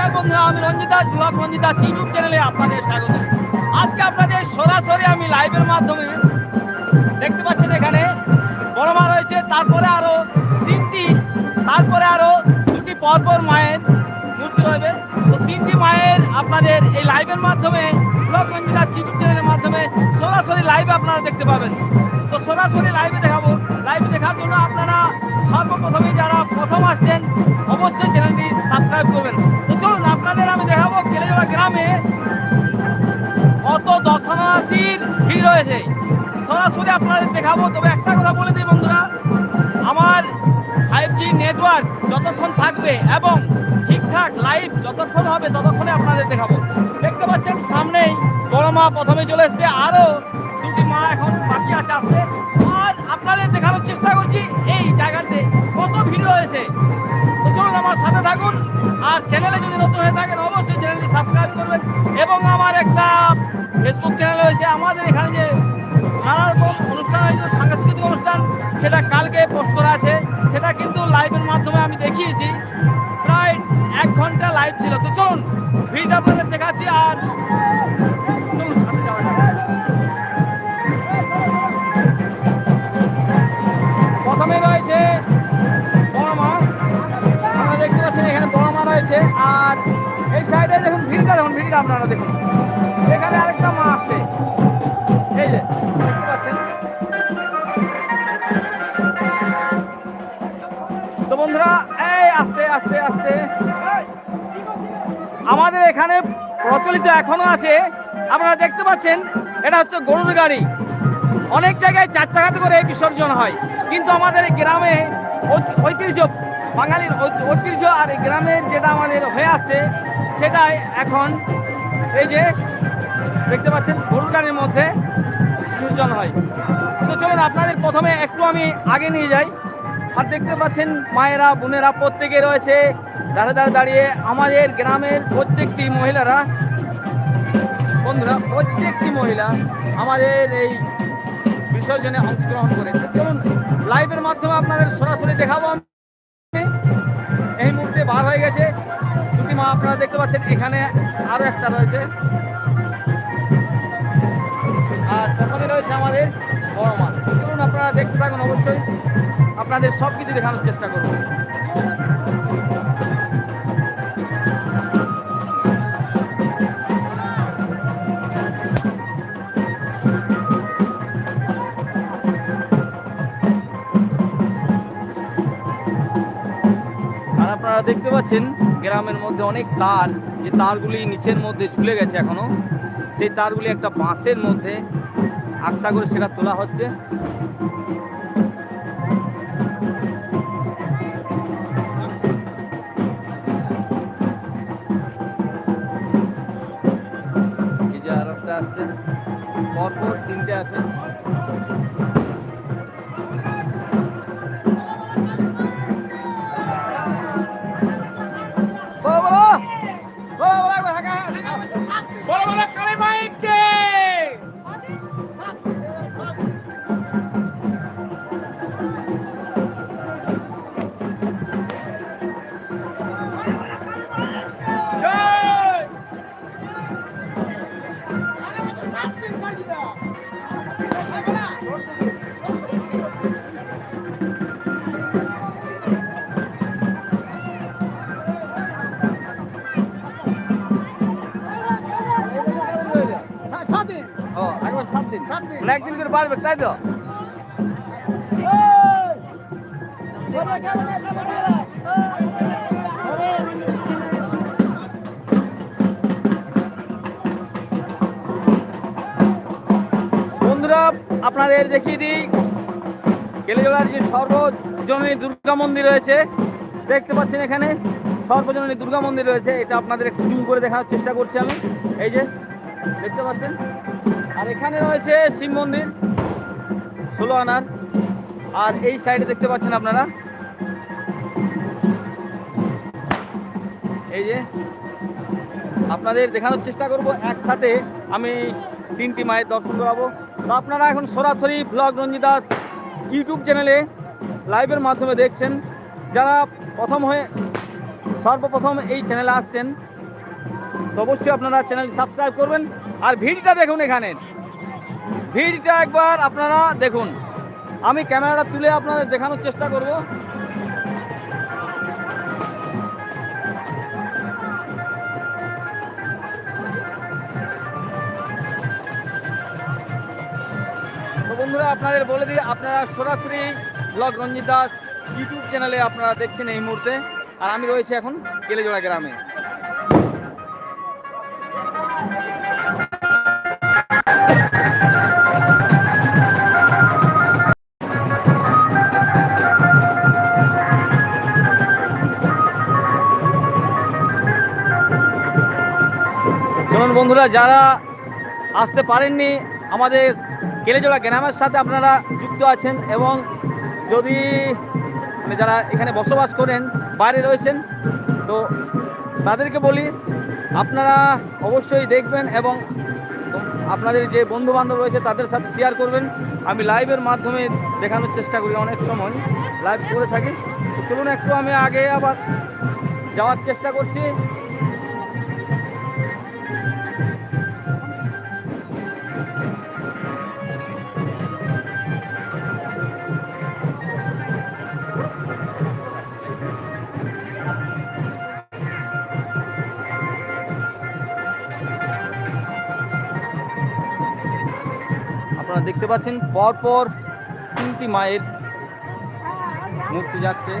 নমস্কার বন্ধুরা আমি রঞ্জিত দাস ব্লগ রঞ্জিত দাস ইউটিউব চ্যানেলে আপনাদের স্বাগত। আজকে আপনাদের সরাসরি আমি লাইভের মাধ্যমে দেখতে পাচ্ছেন এখানে বড় মা রয়েছে, তারপরে আরও তিনটি, তারপরে আরও দুটি পরপর মায়ের মূর্তি রয়েছে। তো তিনটি মায়ের আপনাদের এই লাইভের মাধ্যমে ব্লগ রঞ্জিত দাস ইউটিউব চ্যানেলের মাধ্যমে সরাসরি লাইভে আপনারা দেখতে পাবেন। তো সরাসরি লাইভে দেখাবো। লাইভে দেখার জন্য আপনারা সর্বপ্রথমে যারা প্রথম আসছেন, অবশ্যই চ্যানেলটি সাবস্ক্রাইব করবেন। গ্রামে কত দর্শনার্থীর ভিড় রয়েছে। সরাসরি আপনাদের দেখাবো, তবে একটা কথা বলে দিই বন্ধুরা, আমার ফাইভ জি নেটওয়ার্ক যতক্ষণ থাকবে এবং ঠিকঠাক লাইভ যতক্ষণ হবে, ততক্ষণে আপনাদের দেখাবো। দেখতে পাচ্ছেন, সামনেই বড় মা প্রথমে চলে এসছে আরও দুটি মা এখন বাকি আছে আসতে। আপনাদের দেখানোর চেষ্টা করছি। এই জায়গাতে কত ভিড় রয়েছে। তো চলুন আমার সাথে থাকুন। আর চ্যানেলে যদি নতুন হয়ে থাকেন, অবশ্যই চ্যানেলটি সাবস্ক্রাইব করবেন এবং আমার একটা ফেসবুক চ্যানেল রয়েছে। আমাদের এখানে যে নানা রকম অনুষ্ঠান হয়েছিল সাংস্কৃতিক অনুষ্ঠান, সেটা কালকে পোস্ট করা আছে। সেটা কিন্তু লাইভের মাধ্যমে আমি দেখিয়েছি। প্রায় এক ঘণ্টা লাইভ ছিল। তো চলুন, ভিড়টা আপনাদের দেখাচ্ছি। আর প্রথমে রয়েছে। বড় মা আপনারা দেখতে পাচ্ছেন এখানে বড় মা রয়েছে। আর এই সাইডে দেখুন ভিড়টা দেখুন ভিড়টা আপনারা দেখুন। এখানে আরেকটা মা আসছে এই যে, দেখতে পাচ্ছেন? তো বন্ধুরা, এই আস্তে আস্তে আস্তে। আমাদের এখানে প্রচলিত এখনও আছে। আপনারা দেখতে পাচ্ছেন, এটা হচ্ছে গরুর গাড়ি। অনেক জায়গায় চার চাকাতে করে বিসর্জন হয়। কিন্তু আমাদের এই গ্রামে ঐতিহ্য, বাঙালির ঐতিহ্য আর এই গ্রামের যেটা আমাদের হয়ে আসছে, সেটাই এখন এই যে দেখতে পাচ্ছেন গরুর মধ্যে বিসর্জন হয়। তো চলুন, আপনাদের প্রথমে একটু আমি আগে নিয়ে যাই। আর দেখতে পাচ্ছেন মায়েরা, বোনেরা প্রত্যেকে রয়েছে। দাঁড়ে দাঁড়ে, দাঁড়িয়ে আমাদের গ্রামের প্রত্যেকটি মহিলারা, বন্ধুরা, প্রত্যেকটি মহিলা আমাদের এই বিসর্জনে অংশগ্রহণ করেছে। চলুন লাইভের মাধ্যমে আপনাদের সরাসরি দেখাবো আমি। এই মুহূর্তে বার হয়ে গেছে। দুটি মা আপনারা দেখতে পাচ্ছেন, এখানে আরও একটা রয়েছে। আর প্রথমে রয়েছে আমাদের বড় মা। চলুন, আপনারা দেখতে থাকুন অবশ্যই। আপনাদের সব কিছু দেখানোর চেষ্টা করব আপনারা দেখতে পাচ্ছেন গ্রামের মধ্যে অনেক তার, যে তারগুলি নিচের মধ্যে ঝুলে গেছে এখনও। সেই তারগুলি একটা বাঁশের মধ্যে আকসা করে সেটা তোলা হচ্ছে। আসছে, পরপর তিনটে আছে দিন মানে করে বাড়বে, তাই তো? বন্ধুরা, আপনাদের দেখিয়ে দিই কেলেজোড়ার যে সর্বজননী দুর্গা মন্দির রয়েছে, দেখতে পাচ্ছেন এখানে, সর্বজননী দুর্গা মন্দির রয়েছে। এটা আপনাদের একটু জুম করে দেখানোর চেষ্টা করছি আমি। এই যে, দেখতে পাচ্ছেন? আর এখানে রয়েছে শিব মন্দির, ষোলো আনার। আর এই সাইডে দেখতে পাচ্ছেন আপনারা? এই যে, আপনাদের দেখানোর চেষ্টা করব, একসাথে আমি তিনটি মায়ের দর্শন করাবো। তো আপনারা এখন সরাসরি ব্লগ রঞ্জিদাস ইউটিউব চ্যানেলে লাইভের মাধ্যমে দেখছেন। যারা প্রথম হয়ে, সর্বপ্রথম এই চ্যানেলে আসছেন, তো অবশ্যই আপনারা চ্যানেলটি সাবস্ক্রাইব করবেন। আর ভিডিওটা দেখুন এখানে। ভিডিওটা একবার আপনারা দেখুন। আমি ক্যামেরাটা তুলে আপনাদের দেখানোর চেষ্টা করব। বন্ধুরা, আপনাদের বলে দিই, আপনারা সরাসরি ব্লগ রঞ্জিত দাস ইউটিউব চ্যানেলে আপনারা দেখছেন এই মুহূর্তে। আর আমি রয়েছি এখন কেলেজোড়া গ্রামে। বন্ধুরা, যারা আসতে পারেননি, আমাদের কেলেজোড়া গ্রামের সাথে আপনারা যুক্ত আছেন এবং যদি মানে যারা এখানে বসবাস করেন, বাইরে রয়েছেন, তো তাদেরকে বলি, আপনারা অবশ্যই দেখবেন এবং আপনাদের যে বন্ধু বান্ধব রয়েছে, তাদের সাথে শেয়ার করবেন। আমি লাইভের মাধ্যমে দেখানোর চেষ্টা করি অনেক সময় লাইভ করে থাকি। চলুন, একটু আমি আগে আবার যাওয়ার চেষ্টা করছি। দেখতে পাচ্ছেন পরপর তিনটি মায়ের মূর্তি যাচ্ছে।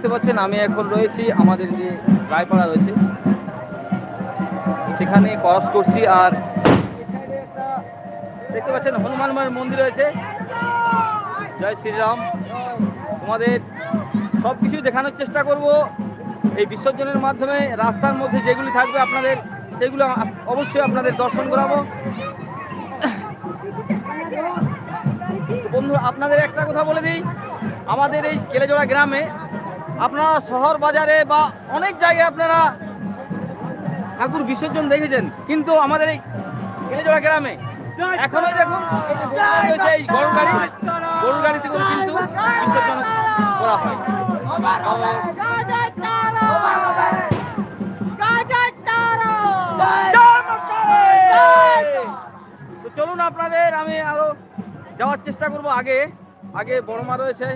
দেখতে পাচ্ছেন, আমি এখন রয়েছি আমাদের যে রায়পাড়া রয়েছে। সেখানে ক্রস করছি আর দেখতে পাচ্ছেন, হনুমান মায়ের মন্দির রয়েছে। জয় শ্রীরাম। তোমাদের সব কিছুই দেখানোর চেষ্টা করব। এই বিসর্জনের মাধ্যমে রাস্তার মধ্যে যেগুলি থাকবে আপনাদের, সেগুলো অবশ্যই আপনাদের দর্শন করাবো। বন্ধু, আপনাদের একটা কথা বলে দিই। আমাদের এই কেলেজোড়া গ্রামে আপনারা শহর বাজারে বা অনেক জায়গায় আপনারা ঠাকুর বিসর্জন দেখেছেন কিন্তু আমাদের এই কেলেজোড়া গ্রামে এখনও দেখুন এই রয়েছে গাড়ি গরুর গাড়িতে করে কিন্তু বিসর্জন করা হয়। তো চলুন আপনাদের আমি আরও যাওয়ার চেষ্টা করব আগে। আগে বড় মা রয়েছে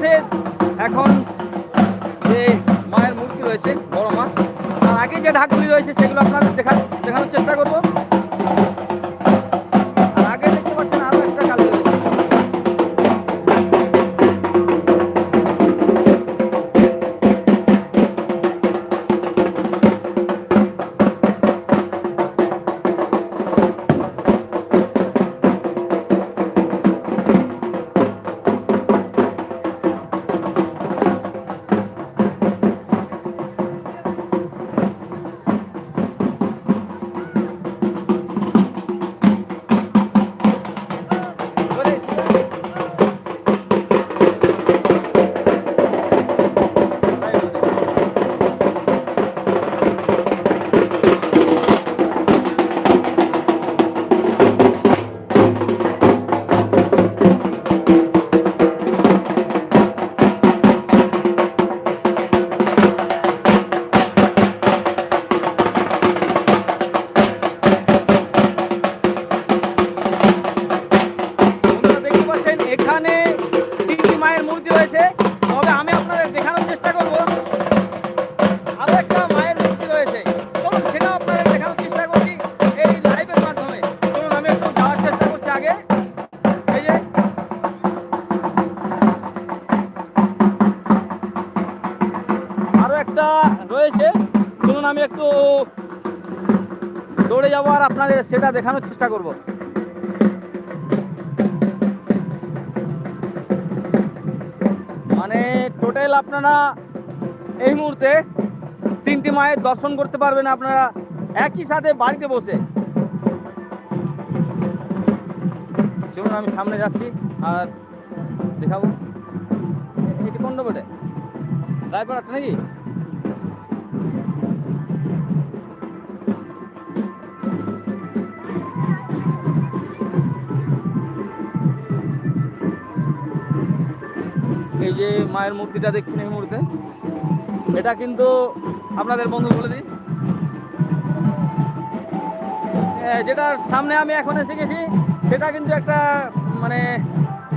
মধ্যে এখন যে মায়ের মূর্তি রয়েছে, বড় মা আর আগে যে ঢাকগুলি রয়েছে, সেগুলো আপনাদের দেখা দেখানোর চেষ্টা করব। মানে টোটাল আপনারা এই মুহূর্তে তিনটি মায়ের দর্শন করতে পারবেন আপনারা। একই সাথে বাড়িতে বসে। চলুন, আমি সামনে যাচ্ছি আর দেখাবো। এটি কোন বটে রায়পাড়াতে নাকি? এই যে মায়ের মূর্তিটা দেখছেন এই মুহূর্তে, এটা কিন্তু আপনাদের বন্ধু বলে দিই। যেটার সামনে আমি এখন এসে গেছি, সেটা কিন্তু একটা মানে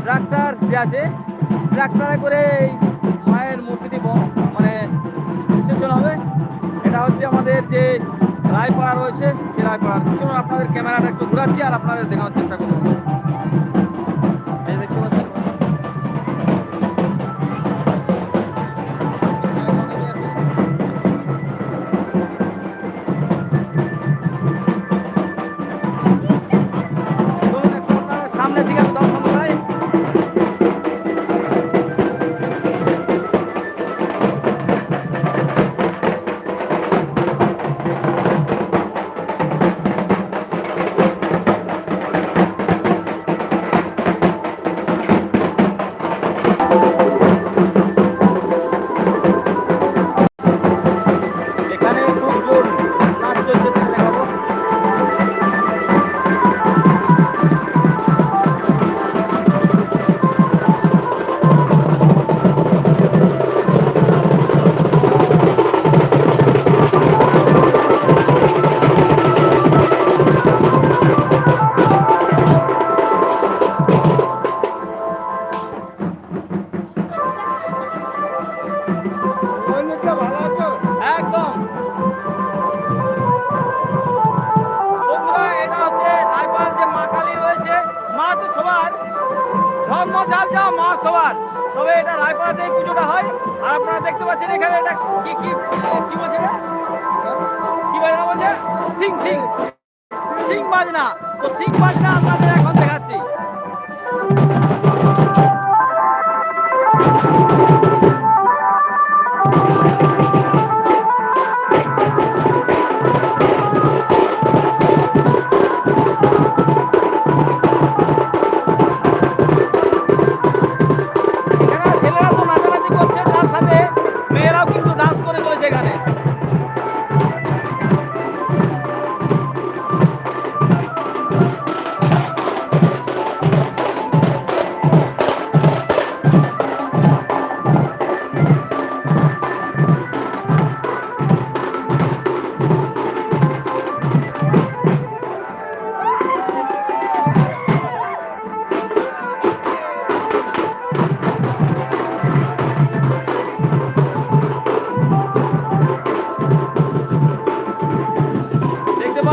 ট্রাক্টর যে আছে ট্রাক্টরে করে এই মায়ের মূর্তিটি মানে বিসর্জন হবে। এটা হচ্ছে আমাদের যে রায়পাড়া রয়েছে, সে রায়পাড়ার। চলুন আপনাদের ক্যামেরাটা একটু ঘুরাচ্ছি আর আপনাদের দেখানোর চেষ্টা করব।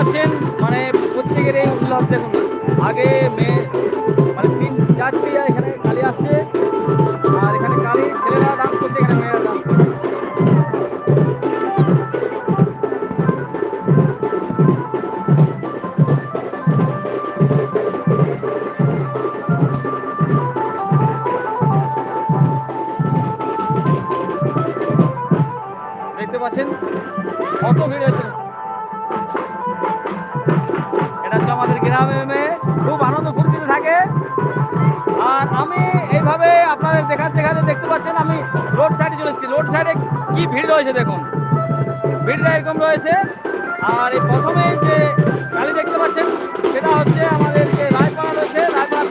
পাচ্ছেন মানে প্রত্যেকের এই উল্লাস দেখুন। আগে মেয়ে মানে তিন চারটি এখানে খালি আসছে। কি ভিড় রয়েছে দেখুন? ভিড়টা এরকম রয়েছে। আর এই প্রথমে যে গাড়ি দেখতে পাচ্ছেন, সেটা হচ্ছে আমাদের যে রায়পাড়া রয়েছে, রায়পাড়া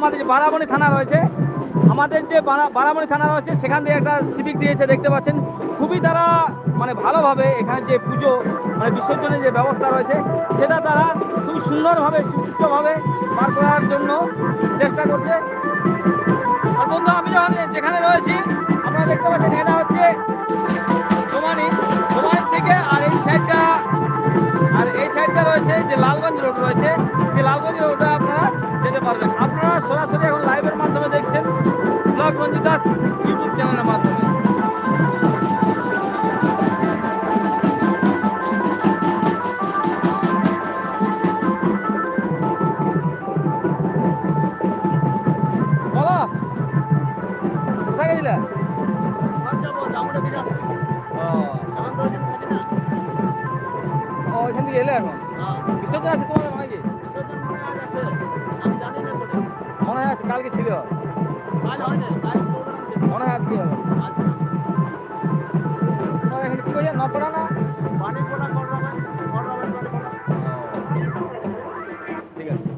আমাদের যে বারাবণী থানা রয়েছে। আমাদের যে বারামণি থানা রয়েছে, সেখান থেকে একটা সিভিক দিয়েছে, দেখতে পাচ্ছেন। খুবই তারা মানে ভালোভাবে এখানে যে পুজো মানে বিসর্জনের যে ব্যবস্থা রয়েছে, সেটা তারা খুব সুন্দরভাবে সুষ্ঠুভাবে পার করার জন্য চেষ্টা করছে। আর বন্ধু, আমি যখন যেখানে রয়েছি, আপনারা দেখতে পাচ্ছেন, এটা হচ্ছে ডোমানি ডোমানি থেকে আর এই সাইডটা আর এই সাইডটা রয়েছে যে লালগঞ্জ রোড রয়েছে, সেই লালগঞ্জ রোডটা আপনারা যেতে পারবেন। আপনারা সরাসরি এখন লাইভের মাধ্যমে দেখছেন ব্লগ রঞ্জিত দাস ইউটিউব চ্যানেলের মাধ্যমে। ছিল। মনে হয় আজকে হবে এখানে কি না? ঠিক আছে।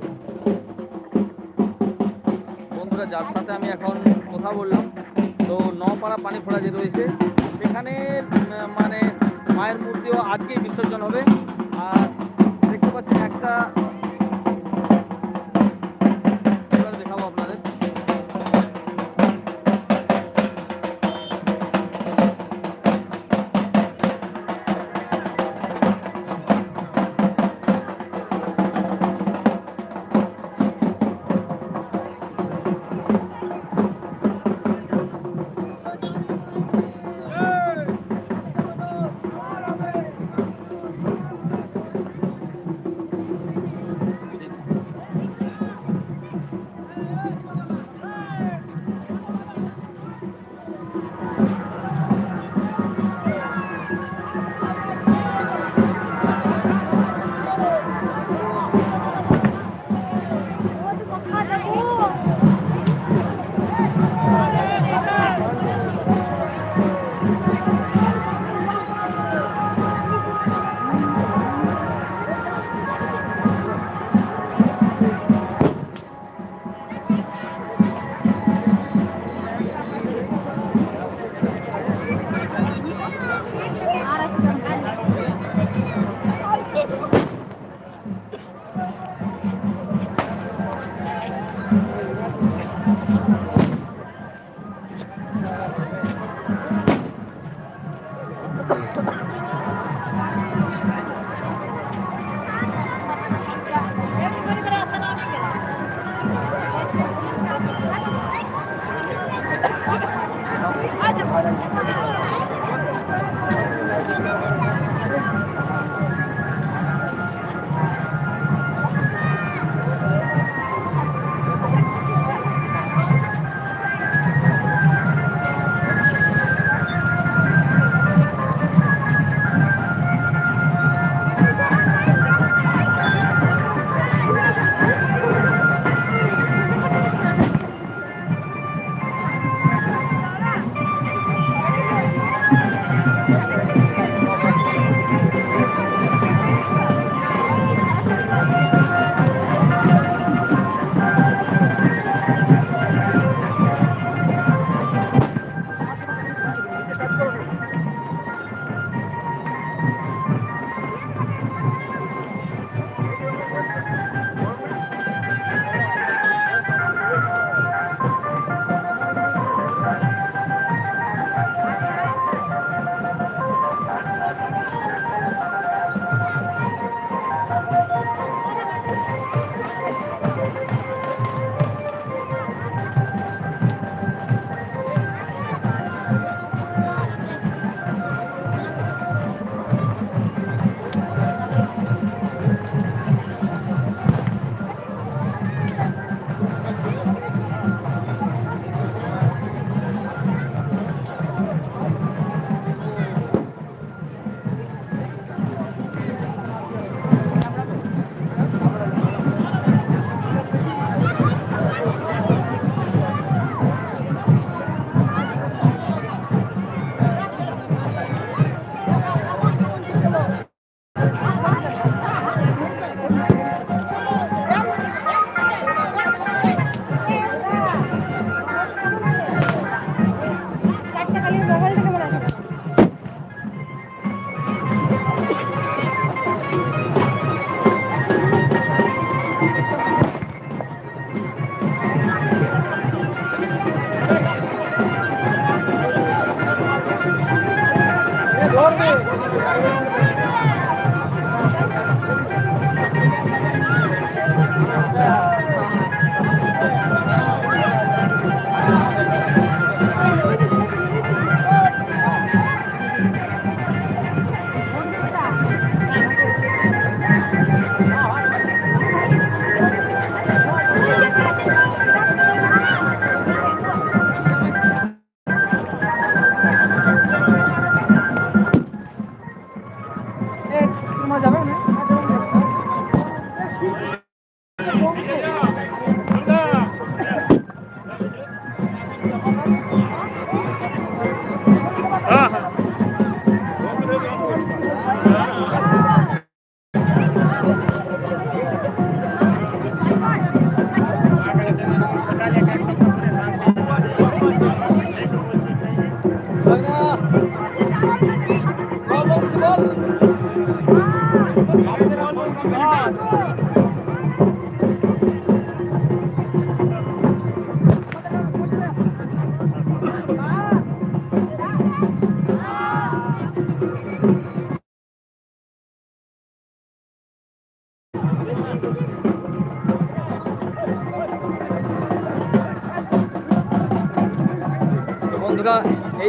বন্ধুরা, যার সাথে আমি এখন কথা বললাম, তো নপাড়া পানি ফোড়া যে রয়েছে সেখানে মানে মায়ের মূর্তিও আজকেই বিসর্জন হবে। আর দেখতে পাচ্ছেন একটা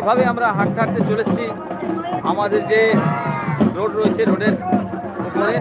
এইভাবে আমরা হাঁটতে হাঁটতে চলেছি আমাদের যে রোড রয়েছে রোডের উপরে।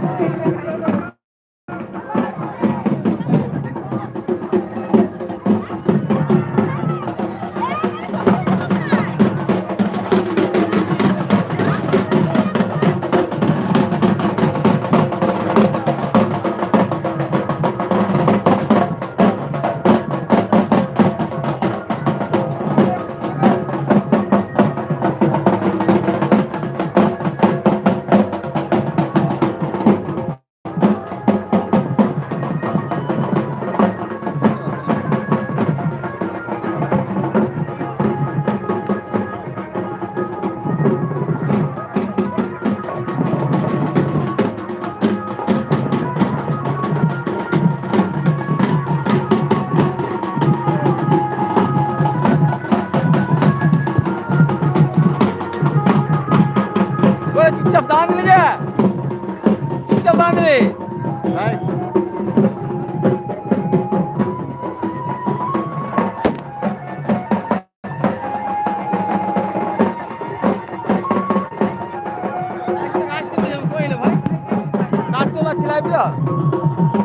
লাগছে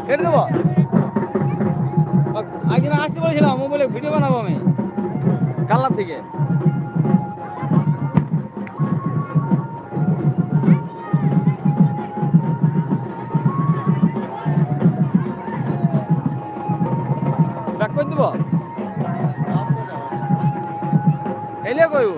কেটে দেবো? আগে না আসতে বলেছিলাম মোবাইলে ভিডিও বানাবো আমি। কাল্লা থেকে। ব্যাক করে দিব? এলিয়া কইব?